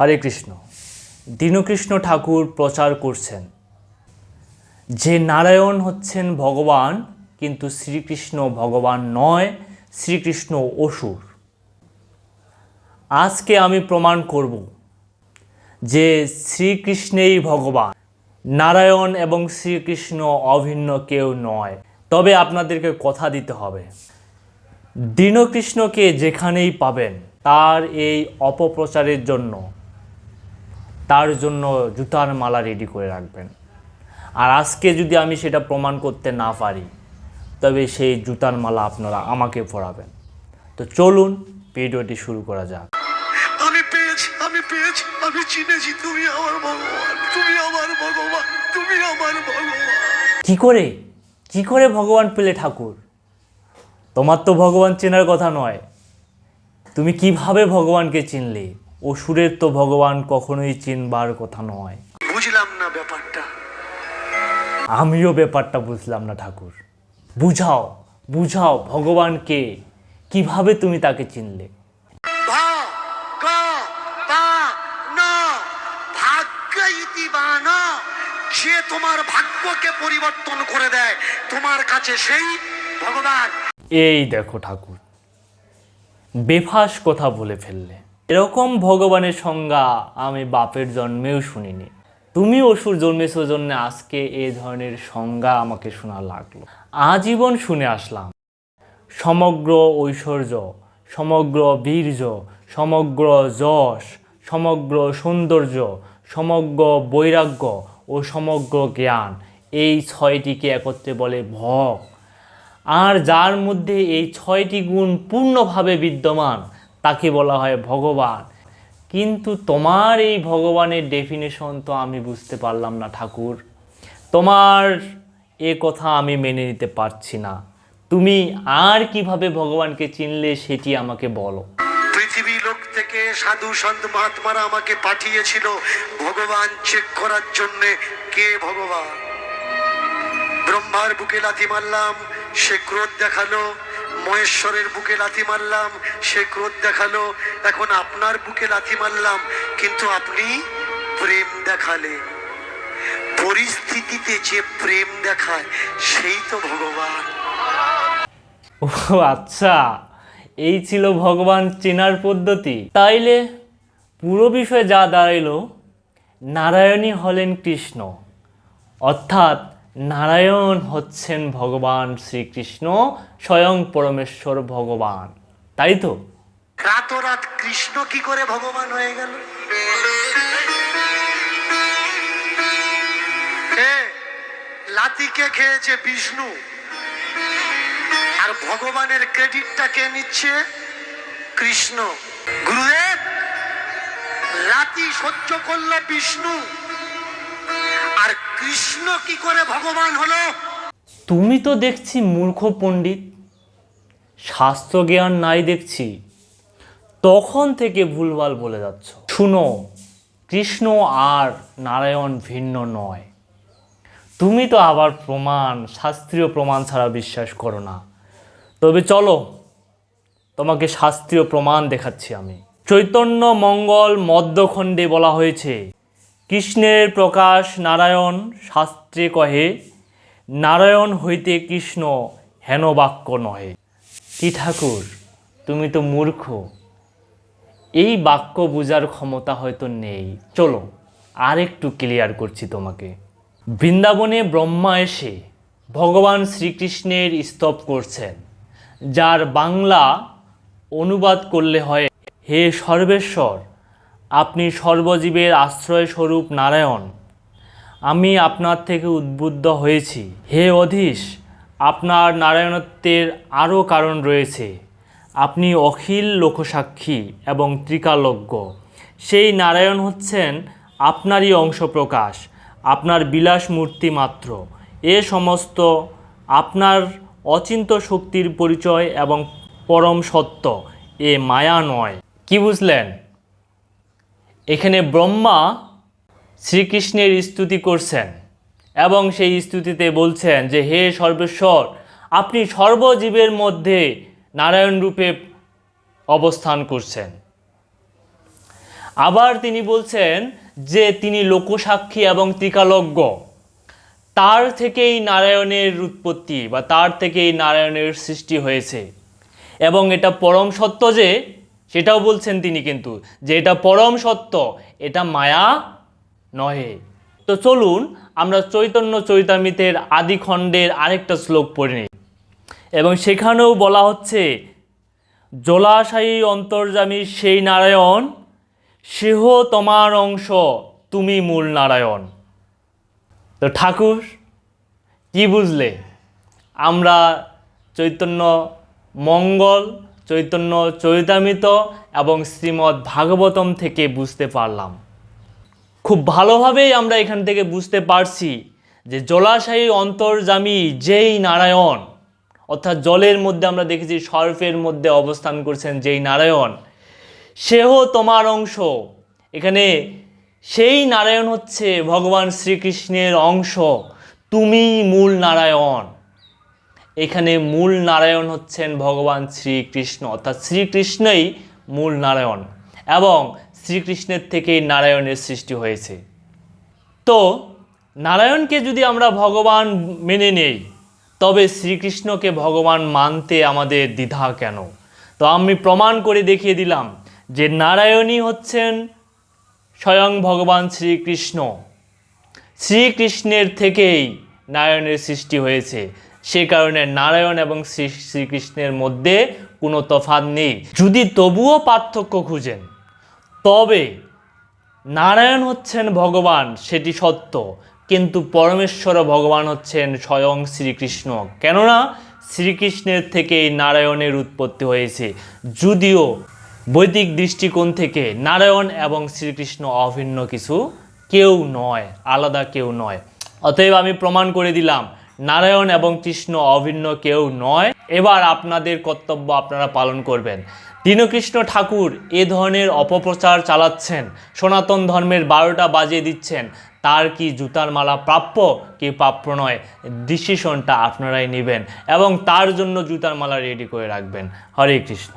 হরে কৃষ্ণ। দীনকৃষ্ণ ঠাকুর প্রচার করছেন। যে নারায়ণ হচ্ছেন ভগবান, কিন্তু শ্রীকৃষ্ণ ভগবান নয়, শ্রীকৃষ্ণ অসুর। আজকে আমি প্রমাণ করব যে শ্রীকৃষ্ণেই ভগবান। নারায়ণ এবং শ্রীকৃষ্ণ অভিন্ন কেউ নয়। তবে আপনাদেরকে কথা দিতে হবে। দীনকৃষ্ণকে যেখানেই পাবেন, তার এই অপপ্রচারের জন্য তার জন্য জুতার মালা রেডি করে রাখবেন। আর আজকে যদি আমি সেটা প্রমাণ করতে না পারি তবে সেই জুতার মালা আপনারা আমাকে পরাবেন। তো চলুন ভিডিওটি শুরু করা যাক। আমি পেয়েছি আমি পেয়েছি আমি চিনেছি তুমি আমার ভগবান তুমি আমার ভগবান তুমি আমার ভগবান। কি করে? কি করে ভগবান পেলে ঠাকুর? তোমার তো ভগবান চেনার কথা নয়। তুমি কীভাবে ভগবানকে চিনলে? অসুরের তো ভগবান কখনোই চিনবার কথা নয়। বুঝলাম না ব্যাপারটা। আমিও ব্যাপারটা বুঝলাম না ঠাকুর। বুঝাও বুঝাও ভগবানকে কীভাবে তুমি তাকে চিনলে? যে তোমার ভাগ্যকে পরিবর্তন করে দেয় তোমার কাছে সেই ভগবান। এই দেখো ঠাকুর বেফাস কথা বলে ফেললে। এরকম ভগবানের সংজ্ঞা আমি বাপের জন্মেও শুনিনি। তুমি অসুর জন্মেছো জন্য আজকে এ ধরনের সংজ্ঞা আমাকে শোনা লাগল। আজীবন শুনে আসলাম। সমগ্র ঐশ্বর্য, সমগ্র বীর্য, সমগ্র যশ, সমগ্র সৌন্দর্য, সমগ্র বৈরাগ্য ও সমগ্র জ্ঞান এই ছয়টিকে একত্রে বলে ভগ। আর যার মধ্যে এই ছয়টি গুণ পূর্ণভাবে বিদ্যমান তাকে বলা হয় ভগবান। কিন্তু তোমার এই ভগবানের ডেফিনেশন তো আমি বুঝতে পারলাম না ঠাকুর। তোমার এ কথা আমি মেনে নিতে পারছি না। তুমি আর কীভাবে ভগবানকে চিনলে সেটি আমাকে বলো। পৃথিবী লোক থেকে সাধু সন্ত মহাত্মারা আমাকে পাঠিয়েছিল ভগবান চেক করার জন্য কে ভগবান? ব্রহ্মার বুকে লাথি মারলাম, সে ক্রোধ দেখাল মহেশ্বরের বুকে লাথি মারলাম, সে ক্রোধ দেখাল, এখন আপনার বুকে লাথি মারলাম, কিন্তু আপনি প্রেম দেখালেন। পরিস্থিতিতে যে প্রেম দেখায়, সেই তো ভগবান। ও আচ্ছা এই ছিল ভগবান চেনার পদ্ধতি। তাইলে পুরো বিষয়ে যা দাঁড়াইলো, নারায়ণী হলেন কৃষ্ণ। অর্থাৎ নারায়ণ হচ্ছেন ভগবান শ্রীকৃষ্ণ, স্বয়ং পরমেশ্বর ভগবান। তাই তো? রাতরাত কৃষ্ণ কি করে ভগবান হয়ে গেল? লাতিকে খেয়েছে বিষ্ণু। আর ভগবানের ক্রেডিটটা কে নিচ্ছে? কৃষ্ণ। গুরুদেব, লাতি সহ্য করল বিষ্ণু। কৃষ্ণ কি করে ভগবান হলো? তুমি তো দেখছি মূর্খ পণ্ডিত শাস্ত্র জ্ঞান নাই দেখছি, তখন থেকে ভুলভাল বলে যাচ্ছ। শুনো, কৃষ্ণ আর নারায়ণ ভিন্ন নয়। তুমি তো আবার প্রমাণ, শাস্ত্রীয় প্রমাণ ছাড়া বিশ্বাস করো না। তবে চলো, তোমাকে শাস্ত্রীয় প্রমাণ দেখাচ্ছি আমি। চৈতন্য মঙ্গল মধ্যখণ্ডে বলা হয়েছে কৃষ্ণের প্রকাশ নারায়ণ শাস্ত্রে কহে, নারায়ণ হইতে কৃষ্ণ হেন বাক্য নহে। কি ঠাকুর, তুমি তো মূর্খ। এই বাক্য বোঝার ক্ষমতা হয়তো নেই। চলো আর একটু ক্লিয়ার করছি তোমাকে। বৃন্দাবনে ব্রহ্মা এসে ভগবান শ্রীকৃষ্ণের স্তব করছেন, যার বাংলা অনুবাদ করলে হয়, হে সর্বেশ্বর আপনি সর্বজীবের আশ্রয়স্বরূপ নারায়ণ। আমি আপনার থেকে উদ্বুদ্ধ হয়েছি। হে অধীশ, আপনার নারায়ণত্বের আরও কারণ রয়েছে। আপনি অখিল লোকসাক্ষী এবং ত্রিকালজ্ঞ। সেই নারায়ণ হচ্ছেন আপনারই অংশ প্রকাশ আপনার বিলাস মূর্তি মাত্র। এ সমস্ত আপনার অচিন্ত শক্তির পরিচয় এবং পরম সত্য, এ মায়া নয়। কি বুঝলেন? এখানে ব্রহ্মা শ্রীকৃষ্ণের স্তুতি করছেন এবং সেই স্তুতিতে বলছেন যে, হে সর্বেশ্বর, আপনি সর্বজীবের মধ্যে নারায়ণ রূপে অবস্থান করছেন। আবার তিনি বলছেন যে, তিনি লোকসাক্ষী এবং ত্রিকালজ্ঞ তার থেকেই নারায়ণের উৎপত্তি বা তার থেকেই নারায়ণের সৃষ্টি হয়েছে। এবং এটা পরম সত্য যে সেটাও বলছেন তিনি কিন্তু, যে এটা পরম সত্য, এটা মায়া নহে। তো চলুন, আমরা চৈতন্য চৈতামিতের আদি খণ্ডের আরেকটা শ্লোক পড়ে নিই। এবং সেখানেও বলা হচ্ছে, জলাশায়ী অন্তর্জামী সেই নারায়ণ, সেহ তোমার অংশ, তুমি মূল নারায়ণ। তো ঠাকুর, কি বুঝলে? আমরা চৈতন্য মঙ্গল চৈতন্য চৈতামিত এবং শ্রীমদ্ ভাগবতম থেকে বুঝতে পারলাম। খুব ভালোভাবেই আমরা এখান থেকে বুঝতে পারছি যে জলাশয়ী অন্তর্জামী যেই নারায়ণ, অর্থাৎ জলের মধ্যে আমরা দেখেছি সর্পের মধ্যে অবস্থান করছেন যেই নারায়ণ, সেহ তোমার অংশ। এখানে সেই নারায়ণ হচ্ছে ভগবান শ্রীকৃষ্ণের অংশ, তুমি মূল নারায়ণ। এখানে মূল নারায়ণ হচ্ছেন ভগবান শ্রীকৃষ্ণ, অর্থাৎ শ্রীকৃষ্ণই মূল নারায়ণ এবং শ্রীকৃষ্ণের থেকেই নারায়ণের সৃষ্টি হয়েছে। তো নারায়ণকে যদি আমরা ভগবান মেনে নেই, তবে শ্রীকৃষ্ণকে ভগবান মানতে আমাদের দ্বিধা কেন? তো আমি প্রমাণ করে দেখিয়ে দিলাম যে নারায়ণই হচ্ছেন স্বয়ং ভগবান শ্রীকৃষ্ণ। শ্রীকৃষ্ণের থেকেই নারায়ণের সৃষ্টি হয়েছে। সে কারণে নারায়ণ এবং শ্রী শ্রীকৃষ্ণের মধ্যে কোনো তফাৎ নেই। যদি তবুও পার্থক্য খুঁজেন, তবে নারায়ণ হচ্ছেন ভগবান, সেটি সত্য। কিন্তু পরমেশ্বর ভগবান হচ্ছেন স্বয়ং শ্রীকৃষ্ণ। কেননা শ্রীকৃষ্ণের থেকেই নারায়ণের উৎপত্তি হয়েছে। যদিও বৈদিক দৃষ্টিকোণ থেকে নারায়ণ এবং শ্রীকৃষ্ণ অভিন্ন কিছু কেউ নয়, আলাদা কেউ নয়। অতএব আমি প্রমাণ করে দিলাম নারায়ণ এবং কৃষ্ণ অভিন্ন কেউ নয়। এবার আপনাদের কর্তব্য আপনারা পালন করবেন। দীনকৃষ্ণ ঠাকুর এ ধরনের অপপ্রচার চালাচ্ছেন। সনাতন ধর্মের বারোটা বাজিয়ে দিচ্ছেন। তার কি জুতার মালা প্রাপ্য কি প্রাপ্য নয় ডিসিশনটা আপনারাই নেবেন এবং তার জন্য জুতার মালা রেডি করে রাখবেন। হরে কৃষ্ণ।